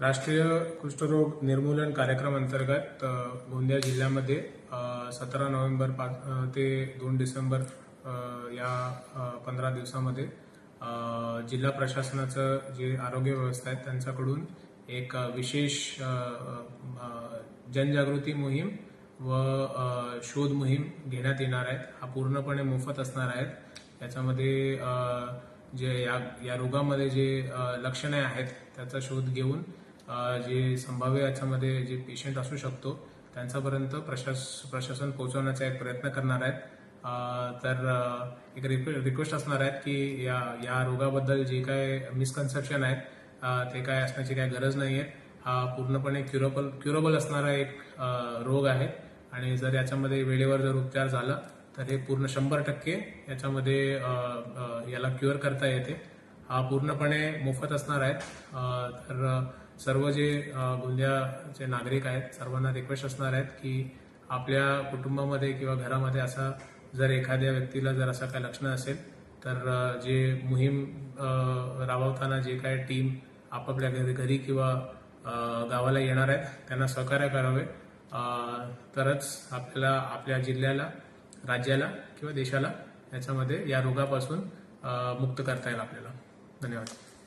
राष्ट्रीय कुष्ठरोग निर्मूलन कार्यक्रम अंतर्गत गोंदिया जिल्ह्यामध्ये सतरा नोव्हेंबर पाच ते दोन डिसेंबर या पंधरा दिवसामध्ये जिल्हा प्रशासनाचं जे आरोग्य व्यवस्था आहे त्यांच्याकडून एक विशेष जनजागृती मोहीम व शोध मोहीम घेण्यात येणार आहेत. हा पूर्णपणे मोफत असणार आहेत. याच्यामध्ये जे या या रोगामध्ये जे लक्षणे आहेत त्याचा शोध घेऊन जे संभाव्य याच्यामध्ये जे पेशंट असू शकतो त्यांच्यापर्यंत प्रशास प्रशासन पोहोचवण्याचा एक प्रयत्न करणार आहेत. तर एक रिक्वे- रिक्वेस्ट असणार आहेत की या या रोगाबद्दल जे काय मिसकन्सेप्शन आहेत ते काय असण्याची काही गरज नाही आहे हा पूर्णपणे क्युरेबल क्युरेबल असणारा एक रोग आहे. आणि जर याच्यामध्ये वेळेवर जर उपचार झाला तर हे पूर्ण शंभर टक्के याच्यामध्ये याला क्युअर करता येते. हा पूर्णपणे मोफत असणार आहे तर सर्व जे गोंदियाचे नागरिक आहेत सर्वांना रिक्वेस्ट असणार आहेत की आपल्या कुटुंबामध्ये किंवा घरामध्ये असा जर एखाद्या व्यक्तीला जर असं काय लक्षणं असेल तर जे मोहीम राबवताना जे काय टीम आपापल्या घरी घरी किंवा गावाला येणार आहेत त्यांना सहकार्य करावे. तरच आपल्याला आपल्या जिल्ह्याला राज्याला किंवा देशाला याच्यामध्ये या रोगापासून मुक्त करता येईल आपल्याला. धन्यवाद.